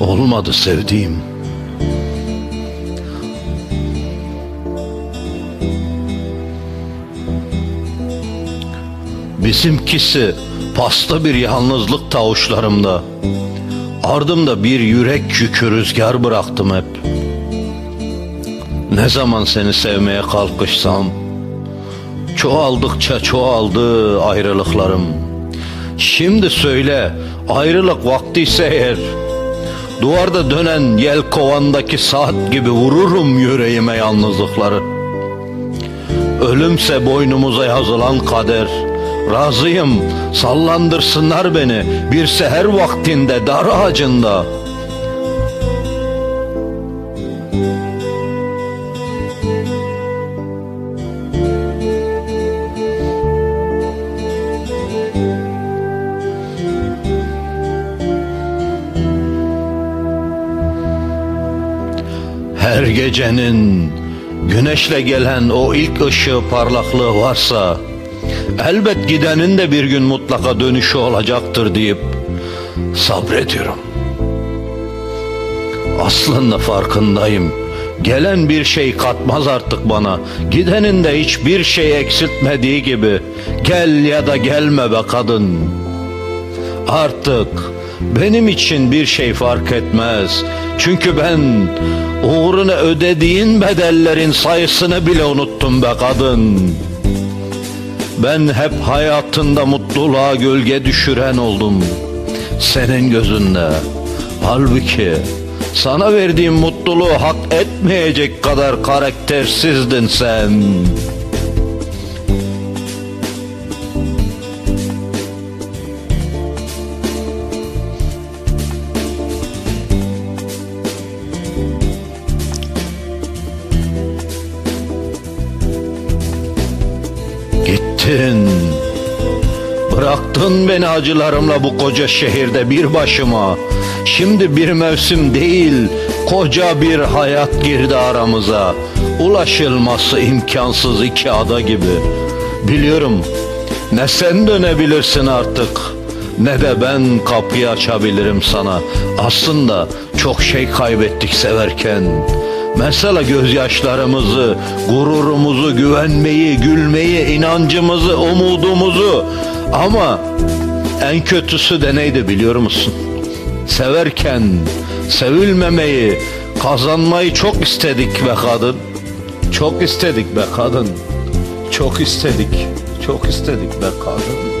Olmadı sevdiğim. Bizimkisi pasta bir yalnızlık tavuşlarımda. Ardımda bir yürek yükü rüzgar bıraktım hep. Ne zaman seni sevmeye kalkışsam, çoğaldıkça çoğaldı ayrılıklarım. Şimdi söyle, ayrılık vaktiyse eğer, duvarda dönen yel kovandaki saat gibi vururum yüreğime yalnızlıkları. Ölümse boynumuza yazılan kader. Razıyım sallandırsınlar beni bir seher vaktinde dar ağacında. Her gecenin güneşle gelen o ilk ışığı parlaklığı varsa elbet gidenin de bir gün mutlaka dönüşü olacaktır deyip sabrediyorum. Aslında farkındayım. Gelen bir şey katmaz artık bana. Gidenin de hiçbir şey eksiltmediği gibi. Gel ya da gelme be kadın. Artık benim için bir şey fark etmez. Çünkü ben uğruna ödediğin bedellerin sayısını bile unuttum be kadın. Ben hep hayatında mutluluğa gölge düşüren oldum. Senin gözünde. Halbuki sana verdiğim mutluluğu hak etmeyecek kadar karaktersizdin sen. Gittin. Bıraktın beni acılarımla bu koca şehirde bir başıma. Şimdi bir mevsim değil, koca bir hayat girdi aramıza. Ulaşılması imkansız iki ada gibi. Biliyorum, ne sen dönebilirsin artık, ne de ben kapıyı açabilirim sana. Aslında çok şey kaybettik severken. Mesela gözyaşlarımızı, gururumuzu, güvenmeyi, gülmeyi, inancımızı, umudumuzu. Ama en kötüsü de neydi biliyor musun? Severken sevilmemeyi, kazanmayı çok istedik be kadın. Çok istedik be kadın. Çok istedik, çok istedik be kadın.